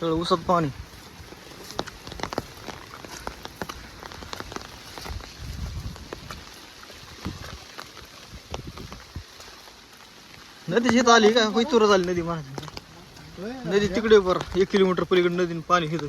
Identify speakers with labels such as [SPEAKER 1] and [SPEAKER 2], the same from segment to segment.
[SPEAKER 1] ह्या उसत पाणी. नदी शेत आली का? होई तुरच आली नदी महाराज नदी तिकडे बर एक किलोमीटर पलीकडे नदीने पाणी घेतो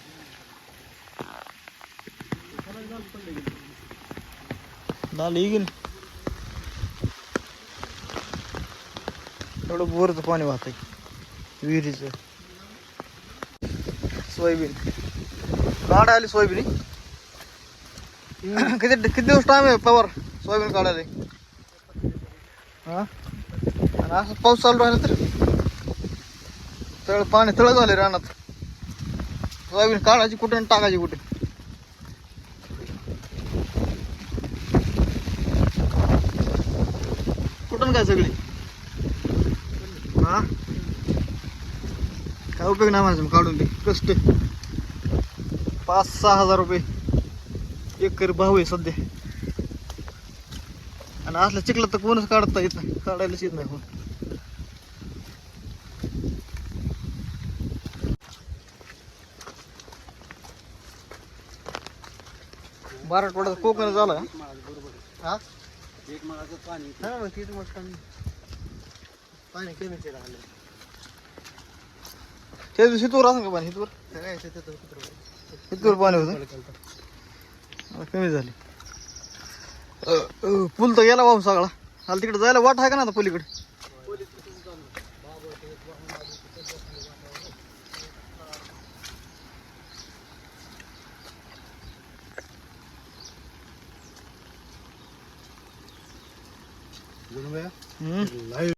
[SPEAKER 1] नाली गेली एवढं बोरचं पाणी वाहत आहे विहिरीचं. सोयाबीन. काढा आली सोयाबीन. किती किती दिवस टाइम आहे पवार? सोयाबीन काढायला? हा? आणि असं पाऊस चालू राहिला तर? तळ पाणी तळ झाले रानात. सोयाबीन काढायची कुठे आणि टाकायची कुठे? करून काय सगळी? हा? काय उपयोग नाही माझं काढून दे. कष्ट. पाच सहा हजार रुपये. एकर भाव आहे सध्या. आणि असलं चिखला तर कोणच काढता येत नाही. काढायलाच येत नाही कोण. मराठवाड्यात कोकण झाला. हा?
[SPEAKER 2] एक माळाचं पाणी
[SPEAKER 1] हा मग तिथं मग पाणी. पाणी कमीच राहिलं त्या दिवशी तूर असं का पाणी? हितवर
[SPEAKER 2] काय ते तिथं
[SPEAKER 1] हितवर पाणी होतं? कमी झाली. पूल तर गेला बाबा सगळा. आला तिकडे जायला वाट आहे का ना आता पलीकडे?
[SPEAKER 2] 嗯。
[SPEAKER 1] 来一个